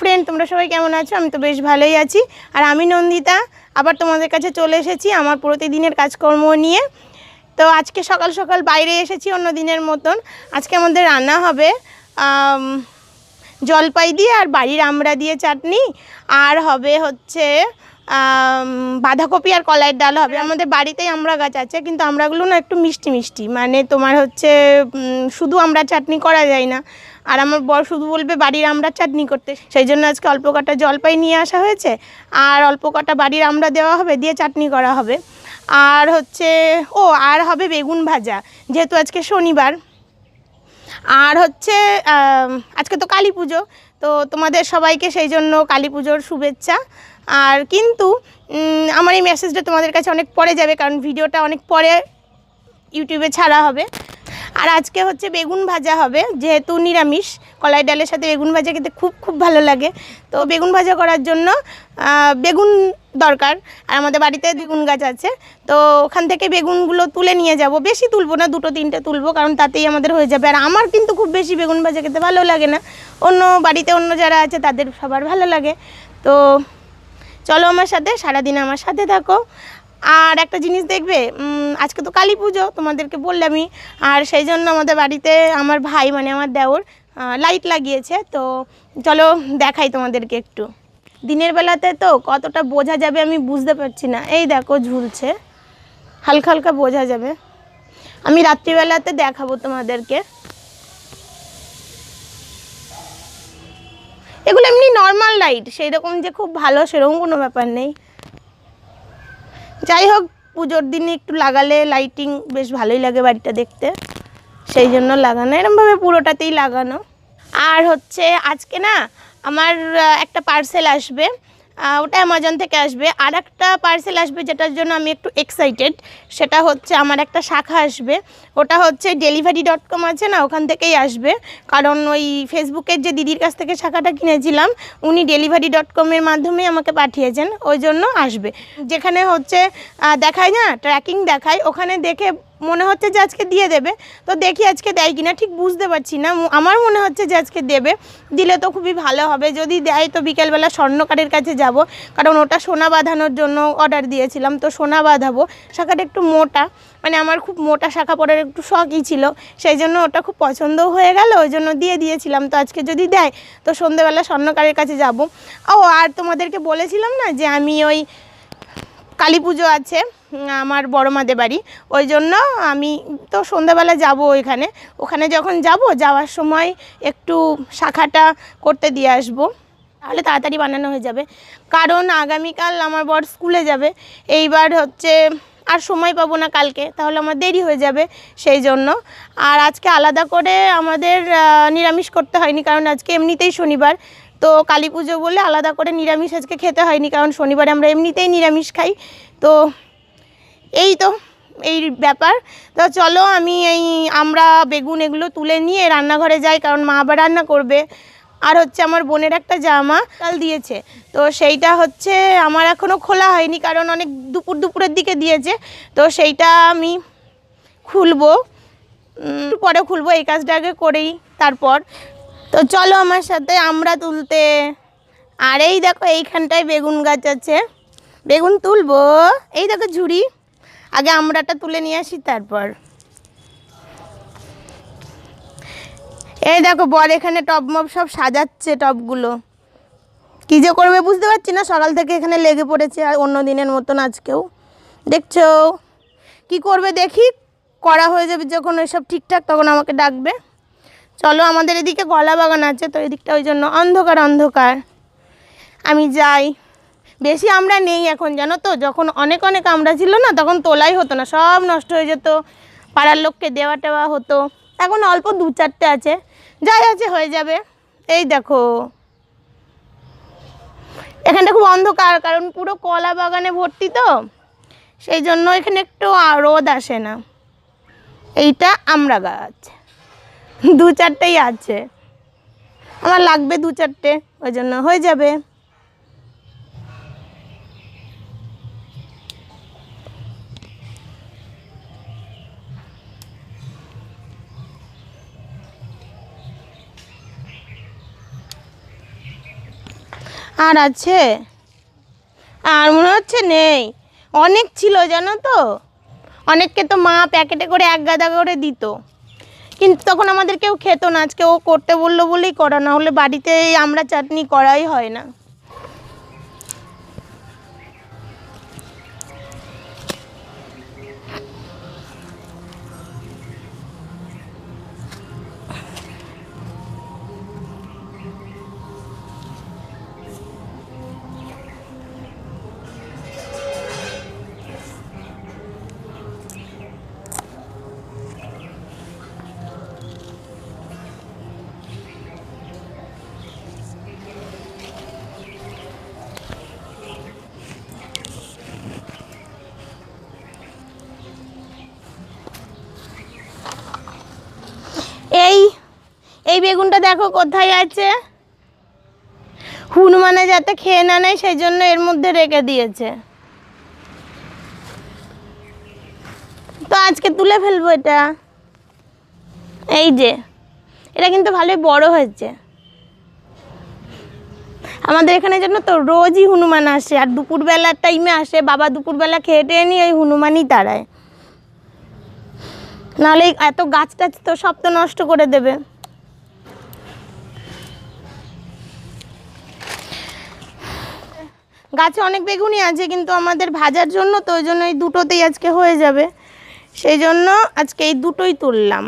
Friend তোমরা সবাই কেমন আছো? আমি তো বেশ ভালোই আছি। আর আমি নন্দিতা, আবার তোমাদের কাছে চলে এসেছি আমার প্রতিদিনের কাজকর্ম নিয়ে। তো আজকে সকাল সকাল বাইরে এসেছি অন্য দিনের মতন। আজকে আমাদের রান্না হবে জলপাই দিয়ে আর বাড়ির আমড়া দিয়ে চাটনি। আর হবে হচ্ছে বাঁধাকপি আর কলাইয়ের ডাল হবে। আমাদের বাড়িতেই আমড়া গাছ আছে, কিন্তু আমরাগুলো না একটু মিষ্টি মিষ্টি। মানে তোমার হচ্ছে শুধু আমরা চাটনি করা যায় না। আর আমার বর শুধু বলবে বাড়ির আমরা চাটনি করতে। সেই জন্য আজকে অল্প কটা জলপাই নিয়ে আসা হয়েছে, আর অল্প কটা বাড়ির আমড়া দেওয়া হবে, দিয়ে চাটনি করা হবে। আর হচ্ছে, ও, আর হবে বেগুন ভাজা। যেহেতু আজকে শনিবার আর হচ্ছে আজকে তো কালী পুজো, তো তোমাদের সবাইকে সেই জন্য কালী পুজোর শুভেচ্ছা। আর কিন্তু আমার এই মেসেজটা তোমাদের কাছে অনেক পরে যাবে, কারণ ভিডিওটা অনেক পরে ইউটিউবে ছাড়া হবে। আর আজকে হচ্ছে বেগুন ভাজা হবে, যেহেতু নিরামিষ, কলাই ডালের সাথে বেগুন ভাজা খেতে খুব খুব ভালো লাগে। তো বেগুন ভাজা করার জন্য বেগুন দরকার, আর আমাদের বাড়িতে বেগুন গাছ আছে। তো ওখান থেকে বেগুনগুলো তুলে নিয়ে যাব। বেশি তুলবো না, দুটো, তিনটে তুলবো, কারণ তাতেই আমাদের হয়ে যাবে। আর আমার কিন্তু খুব বেশি বেগুন ভাজা খেতে ভালো লাগে না। অন্য বাড়িতে অন্য যারা আছে, তাদের সবার ভালো লাগে। তো চলো আমার সাথে, সারাদিন আমার সাথে থাকো। আর একটা জিনিস দেখবে আজকে তো কালী পুজো, তোমাদেরকে বললামই আর সেই জন্য আমাদের বাড়িতে আমার ভাই মানে আমার দেওর লাইট লাগিয়েছে। তো চলো দেখাই তোমাদেরকে একটু। দিনের বেলাতে তো কতটা বোঝা যাবে আমি বুঝতে পারছি না। এই দেখো ঝুলছে। হালকা হালকা বোঝা যাবে। আমি রাত্রিবেলাতে দেখাবো তোমাদেরকে। এগুলো এমনি নর্মাল লাইট সেই রকম যে খুব ভালো, সেরকম কোনো ব্যাপার নেই। যাই হোক পুজোর দিনে একটু লাগালে লাইটিং বেশ ভালোই লাগে বাড়িটা দেখতে। সেই জন্য লাগানো, এরমভাবে পুরোটাতেই লাগানো। আর হচ্ছে, আজকে না আমার একটা পার্সেল আসবে। ওটা অ্যামাজন থেকে আসবে। আর একটা পার্সেল আসবে যেটার জন্য আমি একটু এক্সাইটেড সেটা হচ্ছে আমার একটা শাখা আসবে। ওটা হচ্ছে ডেলিভারি ডট কম আছে না, ওখান থেকেই আসবে। কারণ ওই ফেসবুকের যে দিদির কাছ থেকে শাখাটা কিনেছিলাম, উনি ডেলিভারি ডট কমের মাধ্যমে আমাকে পাঠিয়েছেন। ওই জন্য আসবে। যেখানে হচ্ছে দেখায় না ট্র্যাকিং দেখায়। ওখানে দেখে মনে হচ্ছে যে আজকে দিয়ে দেবে। তো দেখি আজকে দেয় কিনা, ঠিক বুঝতে পারছি না। আমার মনে হচ্ছে যে আজকে দেবে। দিলে তো খুবই ভালো হবে। যদি দেয় তো বিকেলবেলা স্বর্ণকারের কাছে যাব। কারণ ওটা সোনা বাঁধানোর জন্য অর্ডার দিয়েছিলাম। তো সোনা বাঁধাবো। শাখাটা একটু মোটা। মানে আমার খুব মোটা শাখা পরার একটু শখই ছিল। সেই জন্য ওটা খুব পছন্দও হয়ে গেল। ওই জন্য দিয়ে দিয়েছিলাম। তো আজকে যদি দেয়, তো সন্ধেবেলা স্বর্ণকারের কাছে যাব। ও, আর তোমাদেরকে বলেছিলাম না যে আমি ওই কালী পুজো আছে আমার বড় মাদের বাড়ি। ওই জন্য আমি তো সন্ধ্যাবেলা যাব ওইখানে। ওখানে যখন যাব, যাওয়ার সময় একটু শাখাটা করতে দিয়ে আসব। তাহলে তাড়াতাড়ি বানানো হয়ে যাবে। কারণ আগামীকাল আমার বর স্কুলে যাবে। এইবার হচ্ছে আর সময় পাবো না কালকে, তাহলে আমার দেরি হয়ে যাবে সেই জন্য। আর আজকে আলাদা করে আমাদের নিরামিষ করতে হয়নি, কারণ আজকে এমনিতেই শনিবার। তো কালী পুজো বলে আলাদা করে নিরামিষ আজকে খেতে হয়নি, কারণ শনিবারে আমরা এমনিতেই নিরামিষ খাই। তো এই তো, এই ব্যাপার। তো চলো আমি এই আমরা, বেগুন এগুলো তুলে নিয়ে রান্নাঘরে যাই, কারণ মা আবার রান্না করবে। আর হচ্ছে আমার বোনের একটা জামা কাল দিয়েছে। তো সেইটা হচ্ছে আমার এখনও খোলা হয়নি, কারণ অনেক দুপুর দুপুরের দিকে দিয়েছে। তো সেইটা আমি খুলবো। পরে খুলবো, এই কাজটা আগে করেই, তারপর। তো চলো আমার সাথে আমরা তুলতে। আর এই দেখো, এইখানটায় বেগুন গাছ আছে। বেগুন তুলবো। এই দেখো ঝুড়ি। আগে আমরাটা তুলে নিয়ে আসি তারপর। এই দেখো, বর এখানে টব মব সব সাজাচ্ছে টবগুলো। কী যে করবে বুঝতে পারছি না, সকাল থেকে এখানে লেগে পড়েছে আর অন্য দিনের মতন আজকেও। দেখছ? কি করবে দেখি? করা হয়ে যাবে যখন ওইসব ঠিকঠাক, তখন আমাকে ডাকবে। চলো আমাদের এদিকে কলা বাগান আছে, তো এদিকটা ওই জন্য অন্ধকার অন্ধকার। আমি যাই। বেশি আমরা নেই এখন, জানো তো? যখন অনেক অনেক আমরা ছিল না, তখন তোলাই হতো না, সব নষ্ট হয়ে যেত। পাড়ার লোককে দেওয়া টেওয়া হতো। এখন অল্প দু চারটে আছে। যাই আছে, হয়ে যাবে। এই দেখো। এখানটা খুব অন্ধকার, কারণ পুরো কলা বাগানে ভর্তি তো। সেই জন্য এখানে একটু রোদ আসে না। এইটা আমরা গাছ। দু চারটেই আছে। আমার লাগবে দু চারটে, ওই জন্য হয়ে যাবে। আর আছে? আর মনে হচ্ছে নেই। অনেক ছিল, জানো তো? অনেককে তো মা প্যাকেটে করে এক গাদা করে দিত। কিন্তু তখন আমাদের কেউ খেত না। আজকে ও করতে বলল বলেই করা, না হলে বাড়িতে আমরা চাটনি করাই হয় না। এই বেগুনটা দেখো কোথায় আছে? হনুমানে যাতে খেয়ে না নেয় সেই জন্য এর মধ্যে রেখে দিয়েছে। তো আজকে তুলে ফেলব এটা। এই যে, এটা কিন্তু ভালোই বড় হয়েছে। আমাদের এখানে জন্য তো রোজই হনুমান আসে, আর দুপুরবেলার টাইমে আসে। বাবা দুপুরবেলা খেয়ে টেয়ে নিয়ে ওই হনুমানই তাড়ায়। নাহলে এত গাছ টাছ তো সব তো নষ্ট করে দেবে। গাছে অনেক বেগুনই আছে, কিন্তু আমাদের ভাজার জন্য তো ওই জন্য এই দুটোতেই আজকে হয়ে যাবে। সেই জন্য আজকে এই দুটোই তুললাম।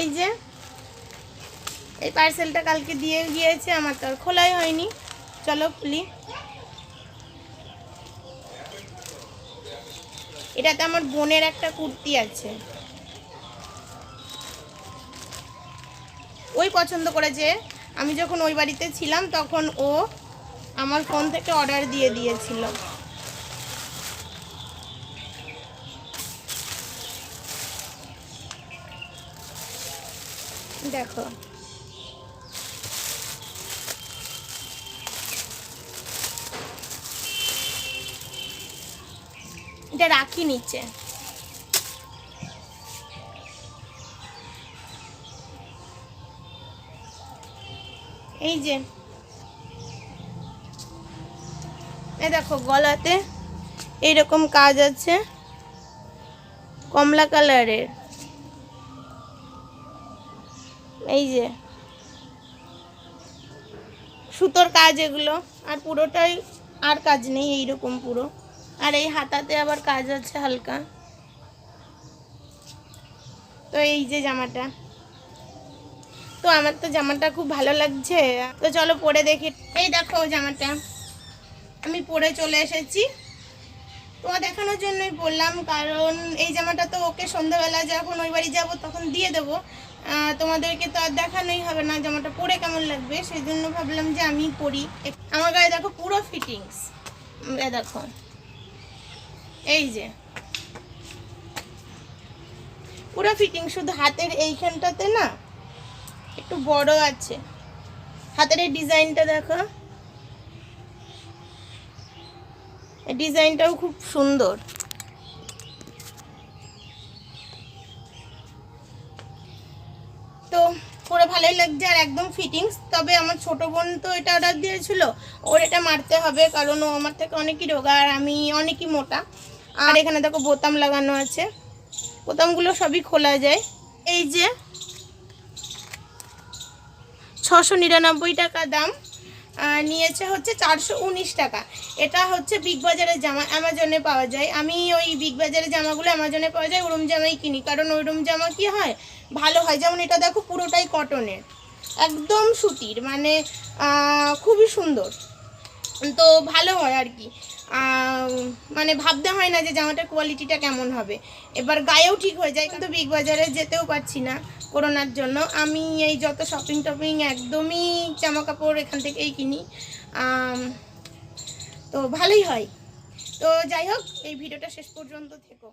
এই যে, এই পার্সেলটা কালকে দিয়ে গিয়েছে, আমার তো আর খোলাই হয়নি। চলো খুলি। এটাতে আমার বোনের একটা কুর্তি আছে। ওই পছন্দ করেছে আমি যখন ওই বাড়িতে ছিলাম তখন ও আমার ফোন থেকে অর্ডার দিয়ে দিয়েছিল। দেখো। এটা রাখি নিচে। এই যে। এ দেখো, গলাতে এইরকম কাজ আছে, কমলা কালারের। এই যে। সুতোর কাজ এগুলো, আর পুরোটাই আর কাজ নেই এইরকম পুরো। আর এই হাতাতে আবার কাজ আছে হালকা। তো এই যে জামাটা। তো আমার তো জামাটা খুব ভালো লাগছে। তো চলো পরে দেখি। এই দেখো জামাটা। আমি পরে চলে এসেছি। তোমার দেখানোর জন্যই বললাম, কারণ এই জামাটা তো ওকে সন্ধ্যাবেলা যখন ওই বাড়ি যাব তখন দিয়ে দেবো। তোমাদেরকে তো আর দেখানোই হবে না জামাটা পরে কেমন লাগবে সেই জন্য ভাবলাম যে আমি পরি। আমার গায়ে দেখো পুরো ফিটিংস দেখো। এই যে। পুরো ফিটিং শুধু হাতের এইখানটাতে না একটু বড় আছে। হাতের ডিজাইনটা দেখো। ডিজাইনটাও খুব সুন্দর। তো পরে ভালোই লাগছে আর একদম ফিটিংস তবে আমার ছোট বোন তো এটা অর্ডার দিয়েছিল, ওর এটা মারতে হবে কারণ ও আমার থেকে অনেকই রোগা আর আমি অনেকই মোটা। আর এখানে দেখো বোতাম লাগানো আছে। বোতামগুলো সবই খোলা যায়। এই যে ছশো নিরানব্বই টাকা দাম নিয়েছে হচ্ছে চারশো উনিশ টাকা। এটা হচ্ছে বিগ বাজারের জামা অ্যামাজনে পাওয়া যায়। আমি ওই বিগ বাজারের জামাগুলো অ্যামাজনে পাওয়া যায়, ওরম জামাই কিনি। কারণ ওরম জামা কি হয়? ভালো হয়। যেমন এটা দেখো পুরোটাই কটনের একদম সুতির মানে খুবই সুন্দর। তো ভালো হয় আর কি। মানে ভাবতে হয় না যে জামাটার কোয়ালিটিটা কেমন হবে। এবার গায়েও ঠিক হয়ে যায়, কিন্তু বিগ বাজারে যেতেও পারছি না করোনার জন্য। আমি এই যত শপিং টপিং একদমই জামা কাপড় এখান থেকেই কিনি। তো ভালোই হয়। তো যাই হোক, এই ভিডিওটা শেষ পর্যন্ত থেকো।